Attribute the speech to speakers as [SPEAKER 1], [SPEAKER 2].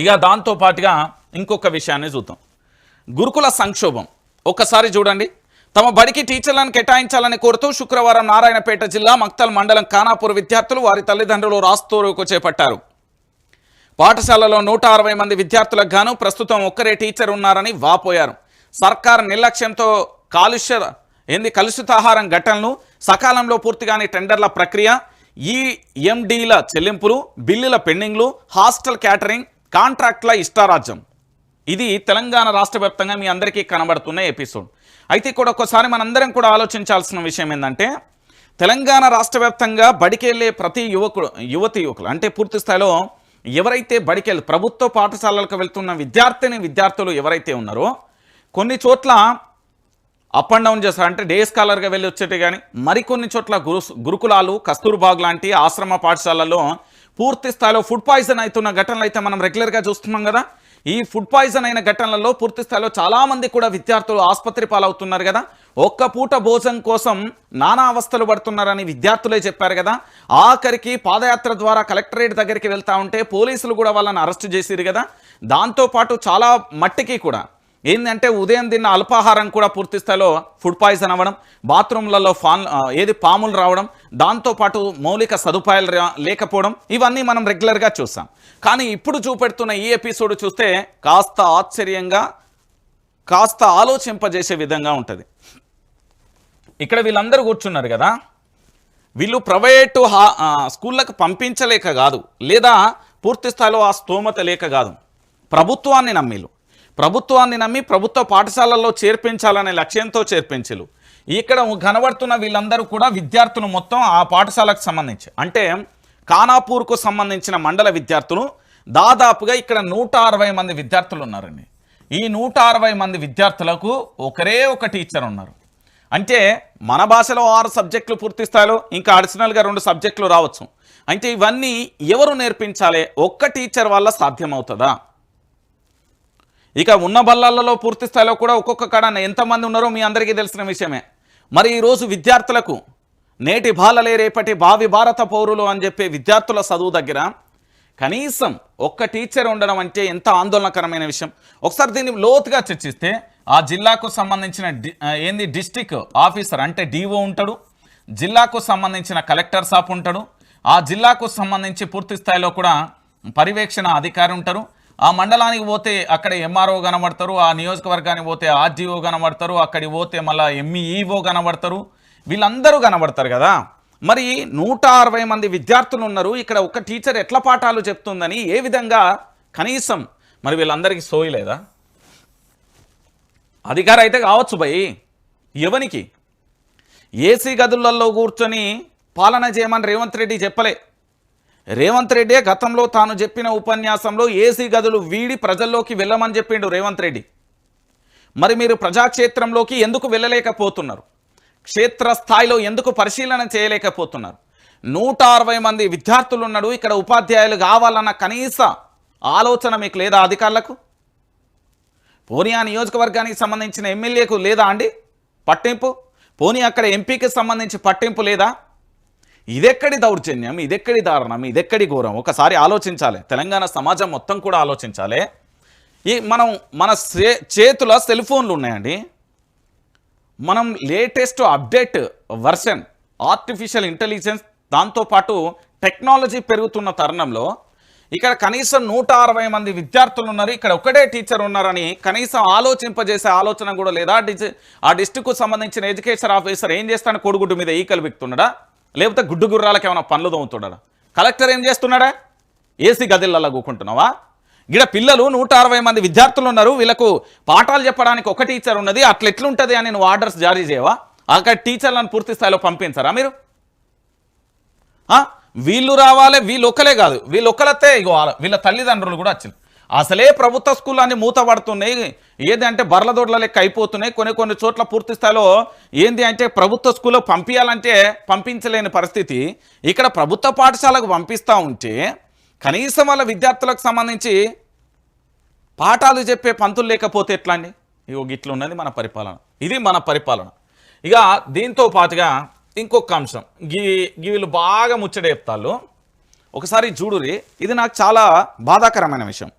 [SPEAKER 1] ఇక దాంతో పాటుగా ఇంకొక విషయాన్ని చూద్దాం. గురుకుల సంక్షోభం. ఒక్కసారి చూడండి. తమ బడికి టీచర్లను కేటాయించాలని కోరుతూ శుక్రవారం నారాయణపేట జిల్లా మక్తల్ మండలం ఖానాపూర్ విద్యార్థులు వారి తల్లిదండ్రులు రాస్తోరుకు చేపట్టారు. పాఠశాలలో నూట అరవై మంది విద్యార్థులకు గాను ప్రస్తుతం ఒక్కరే టీచర్ ఉన్నారని వాపోయారు. సర్కార్ నిర్లక్ష్యంతో కాలుష్య ఏంది కలుషితాహారం ఘటనలు సకాలంలో పూర్తిగాని టెండర్ల ప్రక్రియ ఈ ఎండీల చెల్లింపులు బిల్లుల పెండింగ్లు హాస్టల్ క్యాటరింగ్ కాంట్రాక్ట్ల ఇష్టారాజ్యం. ఇది తెలంగాణ రాష్ట్ర వ్యాప్తంగా మీ అందరికీ కనబడుతున్న ఎపిసోడ్. అయితే ఇక్కడ ఒక్కసారి మనందరం కూడా ఆలోచించాల్సిన విషయం ఏంటంటే తెలంగాణ రాష్ట్ర వ్యాప్తంగా బడికెళ్ళే ప్రతి యువకుడు యువతి యువకులు అంటే పూర్తి స్థాయిలో ఎవరైతే బడికెళ్ళి ప్రభుత్వ పాఠశాలలకు వెళ్తున్న విద్యార్థిని విద్యార్థులు ఎవరైతే ఉన్నారో కొన్ని చోట్ల అప్ అండ్ డౌన్ చేస్తారు. అంటే డే స్కాలర్గా వెళ్ళి వచ్చేటి కానీ మరికొన్ని చోట్ల గురు గురుకులాలు కస్తూర్బాగ్ లాంటి ఆశ్రమ పాఠశాలల్లో పూర్తి స్థాయిలో ఫుడ్ పాయిజన్ అవుతున్న ఘటనలు అయితే మనం రెగ్యులర్గా చూస్తున్నాం కదా. ఈ ఫుడ్ పాయిజన్ అయిన ఘటనలలో పూర్తి స్థాయిలో చాలామంది కూడా విద్యార్థులు ఆసుపత్రి పాలవుతున్నారు కదా. ఒక్క పూట భోజనం కోసం నానా అవస్థలు పడుతున్నారని విద్యార్థులే చెప్పారు కదా. ఆఖరికి పాదయాత్ర ద్వారా కలెక్టరేట్ దగ్గరికి వెళ్తా ఉంటే పోలీసులు కూడా వాళ్ళని అరెస్ట్ చేసిరు కదా. దాంతోపాటు చాలా మట్టికి కూడా ఏంటంటే ఉదయం తిన్న అల్పాహారం కూడా పూర్తి స్థాయిలో ఫుడ్ పాయిజన్ అవ్వడం బాత్రూమ్లలో ఫాన్ ఏది పాములు రావడం దాంతోపాటు మౌలిక సదుపాయాలు లేకపోవడం ఇవన్నీ మనం రెగ్యులర్గా చూసాం కానీ ఇప్పుడు చూపెడుతున్న ఈ ఎపిసోడ్ చూస్తే కాస్త ఆశ్చర్యంగా కాస్త ఆలోచింపజేసే విధంగా ఉంటుంది. ఇక్కడ వీళ్ళందరూ కూర్చున్నారు కదా. వీళ్ళు ప్రైవేటు హా స్కూళ్ళకు పంపించలేక కాదు లేదా పూర్తి స్థాయిలో ఆ స్తోమత లేక కాదు. ప్రభుత్వాన్ని నమ్మిళ్ళు ప్రభుత్వాన్ని నమ్మి ప్రభుత్వ పాఠశాలల్లో చేర్పించాలనే లక్ష్యంతో చేర్పించలు. ఇక్కడ కనబడుతున్న వీళ్ళందరూ కూడా విద్యార్థులు మొత్తం ఆ పాఠశాలకు సంబంధించి. అంటే ఖానాపూర్కు సంబంధించిన మండల విద్యార్థులు దాదాపుగా ఇక్కడ నూట అరవై మంది విద్యార్థులు ఉన్నారండి. ఈ నూట అరవై మంది విద్యార్థులకు ఒకరే ఒక టీచర్ ఉన్నారు. అంటే మన భాషలో ఆరు సబ్జెక్టులు పూర్తి స్థాయిలో ఇంకా అడిషనల్గా రెండు సబ్జెక్టులు రావచ్చు. అంటే ఇవన్నీ ఎవరు నేర్పించాలి? ఒక్క టీచర్ వల్ల సాధ్యమవుతుందా? ఇక ఉన్న బల్లాలలో పూర్తి స్థాయిలో కూడా ఒక్కొక్క కాడ ఎంతమంది ఉన్నారో మీ అందరికీ తెలిసిన విషయమే. మరి ఈరోజు విద్యార్థులకు నేటి బాలలే రేపటి భావి భారత పౌరులు అని చెప్పే విద్యార్థుల చదువు దగ్గర కనీసం ఒక్క టీచర్ ఉండడం అంటే ఎంత ఆందోళనకరమైన విషయం. ఒకసారి దీన్ని లోతుగా చర్చిస్తే ఆ జిల్లాకు సంబంధించిన ఏంది డిస్టిక్ ఆఫీసర్ అంటే డిఓ ఉంటాడు. జిల్లాకు సంబంధించిన కలెక్టర్ సాప్ ఉంటాడు. ఆ జిల్లాకు సంబంధించి పూర్తి స్థాయిలో కూడా పర్యవేక్షణ అధికారి ఉంటారు. ఆ మండలానికి పోతే అక్కడ ఎంఆర్ఓ కనబడతారు ఆ నియోజకవర్గానికి పోతే ఆర్జీఓ కనబడతారు అక్కడికి పోతే మళ్ళీ ఎంఈఈఓ కనబడతారు వీళ్ళందరూ కనబడతారు కదా. మరి నూట అరవై మంది విద్యార్థులు ఉన్నారు ఇక్కడ ఒక టీచర్ ఎట్లా పాఠాలు చెప్తుందని ఏ విధంగా కనీసం మరి వీళ్ళందరికీ సోయలేదా అధికారం అయితే కావచ్చు భయ్ ఎవనికి? ఏసీ గదులలో కూర్చొని పాలన చేయమని రేవంత్ రెడ్డి చెప్పలే. రేవంత్ రెడ్డి గతంలో తాను చెప్పిన ఉపన్యాసంలో ఏసీ గదులు వీడి ప్రజల్లోకి వెళ్ళమని చెప్పిండు రేవంత్ రెడ్డి. మరి మీరు ప్రజాక్షేత్రంలోకి ఎందుకు వెళ్ళలేకపోతున్నారు? క్షేత్రస్థాయిలో ఎందుకు పరిశీలన చేయలేకపోతున్నారు? నూట అరవై మంది విద్యార్థులు ఉన్నాడు ఇక్కడ ఉపాధ్యాయులు కావాలన్న కనీస ఆలోచన మీకు లేదా అధికారులకు? పోనీ ఆ నియోజకవర్గానికి సంబంధించిన ఎమ్మెల్యేకు లేదా అండి పట్టింపు? పోనీ అక్కడ ఎంపీకి సంబంధించి పట్టింపు లేదా? ఇదెక్కడి దౌర్జన్యం? ఇదెక్కడి దారుణం? ఇదెక్కడి ఘోరం? ఒకసారి ఆలోచించాలి. తెలంగాణ సమాజం మొత్తం కూడా ఆలోచించాలి. ఈ మనం మన చేతుల సెల్ ఫోన్లు ఉన్నాయండి. మనం latest update version artificial intelligence దాంతోపాటు టెక్నాలజీ పెరుగుతున్న తరుణంలో ఇక్కడ కనీసం నూట అరవై మంది విద్యార్థులు ఉన్నారు. ఇక్కడ ఒకటే టీచర్ ఉన్నారని కనీసం ఆలోచింపజేసే ఆలోచన కూడా లేదా డిజి ఆ డిస్టిక్కు సంబంధించిన ఎడ్యుకేషన్ ఆఫీసర్ ఏం చేస్తాను కోడిగుడ్డు మీద ఈకలు బిక్తున్నాడా లేకపోతే గుడ్డు గుర్రాలకు ఏమైనా పనులు తోముతున్నాడా? కలెక్టర్ ఏం చేస్తున్నాడా? ఏసీ గదిళ్ళల్లో కూకుంటున్నావా? ఇక్కడ పిల్లలు నూట అరవై మంది విద్యార్థులు ఉన్నారు వీళ్ళకు పాఠాలు చెప్పడానికి ఒక టీచర్ ఉన్నది అట్లా ఎట్లుంటుంది అని నువ్వు ఆర్డర్స్ జారీ చేయవా? అక్కడ టీచర్లను పూర్తి స్థాయిలో పంపించరా మీరు? వీళ్ళు రావాలి వీళ్ళు ఒక్కలే కాదు వీళ్ళు ఒక్కలతే ఇగో వీళ్ళ తల్లిదండ్రులు కూడా వచ్చింది అసలే ప్రభుత్వ స్కూల్ అన్ని మూతపడుతున్నాయి. ఏది అంటే బర్ల లెక్క అయిపోతున్నాయి. కొన్ని కొన్ని చోట్ల పూర్తి స్థాయిలో ఏంది అంటే ప్రభుత్వ స్కూల్లో పంపించాలంటే పంపించలేని పరిస్థితి. ఇక్కడ ప్రభుత్వ పాఠశాలకు పంపిస్తూ ఉంటే కనీసం వాళ్ళ విద్యార్థులకు సంబంధించి పాఠాలు చెప్పే పంతులు లేకపోతే ఎట్లా అండి? ఇగో ఇట్లా ఉన్నది మన పరిపాలన. ఇది మన పరిపాలన. ఇక దీంతో పాటుగా ఇంకొక అంశం. గీ గీ వీళ్ళు బాగా ముచ్చట చెప్తాళ్ళు. ఒకసారి చూడురి. ఇది నాకు చాలా బాధాకరమైన విషయం.